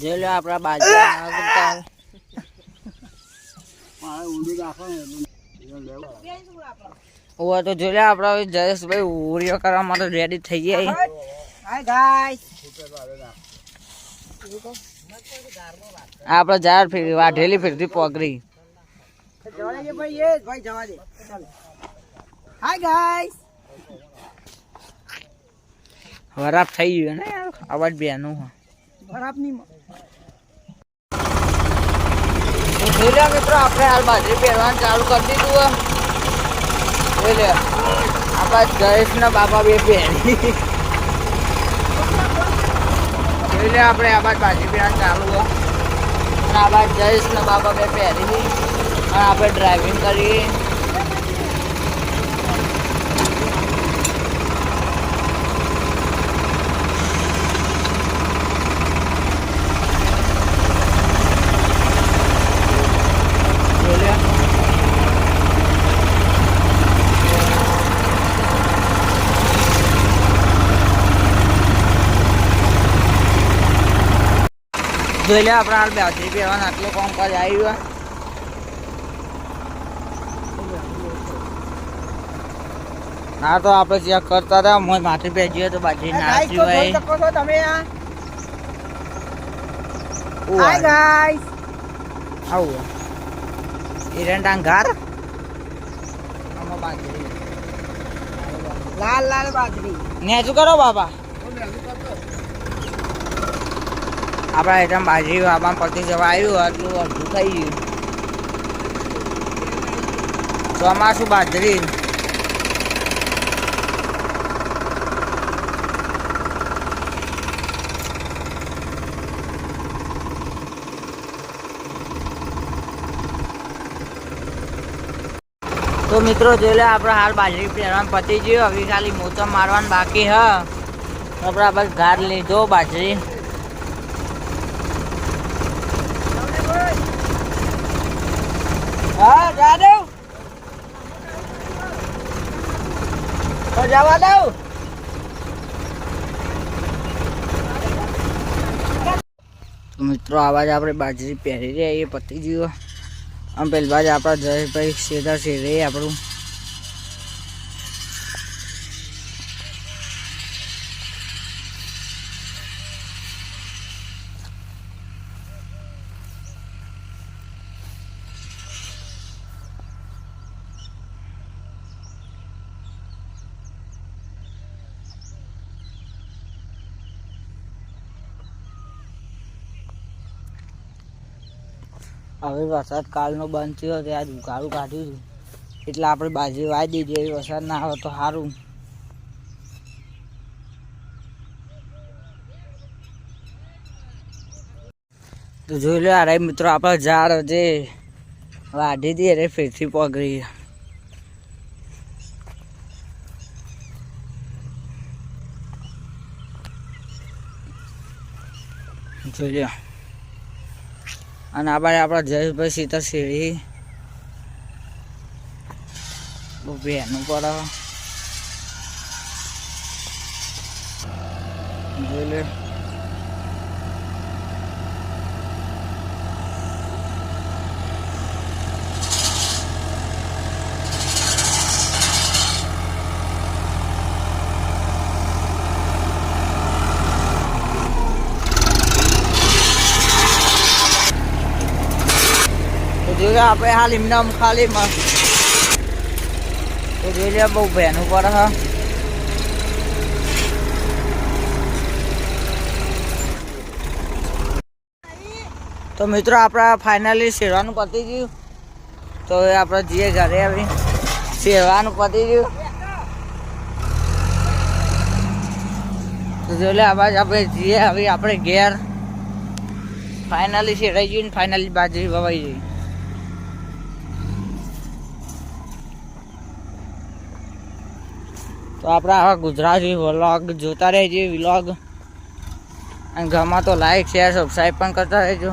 જોઈ લો આપણા બાજુ ઓ તો જોઈ લે આપણા જયેશભાઈ ઉરિયો કરવા માટે રેડી થઈ ગયા આપણે ઝાડ ફેરી વાઢેલી ફેરતી પોગરી. વરાપ થઈ ગયું ને અવાજ બેનું. ની તો જોઈ લે મિત્રો આપણે હાલ બાજરી પહેરવાનું ચાલુ કરી દીધું હે. જોઈ લે આપણા જયેશના બાબા બે પહેરી જોઈ લે આપણે આ બાજુ બાજરી પહેરવાનું ચાલુ હે. અને આ બાજુ જયેશના બાબા બે પહેરી અને આપણે ડ્રાઇવિંગ કરીએ જોઈ લે જોઈ લે આપણે હાલ બાજરી પહેરવાનું આટલું કામકાજ આવ્યું હે. હા તો આપણે ચેક કરતા હતા મોય માથે પહેરીએ તો બાજી ના જોઈ હોય. તમે આ? હાય ગાઈસ આવું. એરંડા ઘર લાલ લાલ બાજરી. નેચું કરો બાબા આપણા એકદમ બાજરી બાબા પતી જવા આવ્યું આટલું અડધું થઈ ગયું. ચોમાસું બાજરી? તો મિત્રો, જોઈ લે, આપણે હાલ બાજરી પહેરવાનું પતી ગયું. હવે ખાલી મોતમ મારવાનું બાકી, હ. આપણે બસ ઘાર લીધો બાજરી હા જા દઉં તો જવા દઉં. તો મિત્રો આવાજ આપણે બાજરી પહેરી રહ્યા એ પતી ગયું આમ પેલી બાજુ આપણા જયેશભાઈ સીધા રે આપણું હવે વરસાદ કાલનો બંધ થયો તે આજ ઉઘાડું કાઢ્યું હતું એટલે આપણે બાજરી વાવી દીધી એ વરસાદ ના આવે તો સારું. તો જોઈ લો અરે મિત્રો, આપણા ઝાડ જે વાઢી હતી અરે ફેરથી પગરી. જોઈ લો. અને આ બાજુ આપણા જયેશભાઈ સીતા બહુ બેનું પડે. જોઈ લે. તો આપણે હાલ એમને ખાલી મસ્ત જોઈ લે, બહુ બેનું પડે હા. તો મિત્રો, આપણા ફાઇનલી શેરવાનું પતી ગયું. તો હવે આપણે જઈએ ઘરે આવી. શેરવાનું પતી ગયું. તો જોઈ લે, આ બાજુ આપણે જઈએ હવે આપણે ઘેર. ફાઇનલી શેરાઈ ગયું ને ફાઇનલી બાજરી વવાઈ ગઈ. તો આપણા આવા ગુજરાતી વ્લોગ જોતા રહેજો વ્લોગ અને ગમા તો લાઈક શેર સબસ્ક્રાઈબ પણ કરતા રહેજો.